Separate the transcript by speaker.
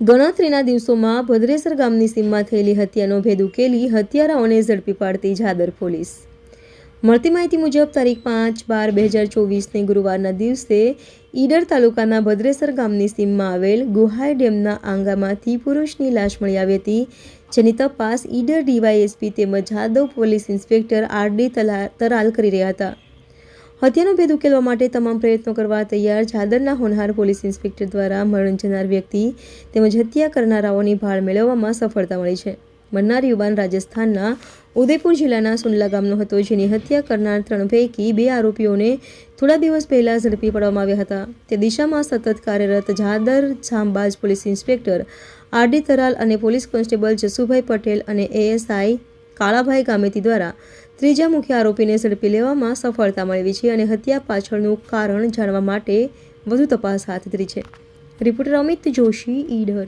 Speaker 1: ગણતરીના દિવસોમાં ભદ્રેસર ગામની સીમમાં થયેલી હત્યાનો ભેદ ઉકેલી હત્યારાઓને ઝડપી પાડતી જાદર પોલીસ. મળતી માહિતી મુજબ, તારીખ પાંચ બાર બે હજાર ચોવીસને ગુરુવારના દિવસે ઈડર તાલુકાના ભદ્રેસર ગામની સીમમાં આવેલ ગુહાઈ ડેમના આંગામાંથી પુરુષની લાશ મળી આવી હતી, જેની તપાસ ઈડર ડીવાયએસપી તેમજ Jadav police inspector R D તલા, તરાલ કરી રહ્યા હતા. હત્યાનો ભેદ ઉકેલવા માટે તમામ પ્રયત્નો કરવા તૈયાર જાદરના હોનહાર પોલીસ ઇન્સ્પેક્ટર દ્વારા મરણ જનાર વ્યક્તિ તેમજ હત્યા કરનારાઓની ભાળ મેળવવામાં સફળતા મળી છે. મરનાર યુવાન રાજસ્થાનના ઉદયપુર જિલ્લાના સુંડલા ગામનો હતો, જેની હત્યા કરનાર ત્રણ પૈકી બે આરોપીઓને થોડા દિવસ પહેલા ઝડપી પાડવામાં આવ્યા હતા. તે દિશામાં સતત કાર્યરત Jadar જામબાજ police inspector R D Taral અને પોલીસ કોન્સ્ટેબલ જસુભાઈ પટેલ અને એએસઆઈ કાળાભાઈ ગામેતી દ્વારા ત્રીજા મુખ્ય આરોપીને ઝડપી લેવામાં સફળતા મેળવી છે અને હત્યા પાછળનું કારણ જાણવા માટે વધુ તપાસ હાથ ધરી છે. રિપોર્ટર અમિત જોશી, ઈડર.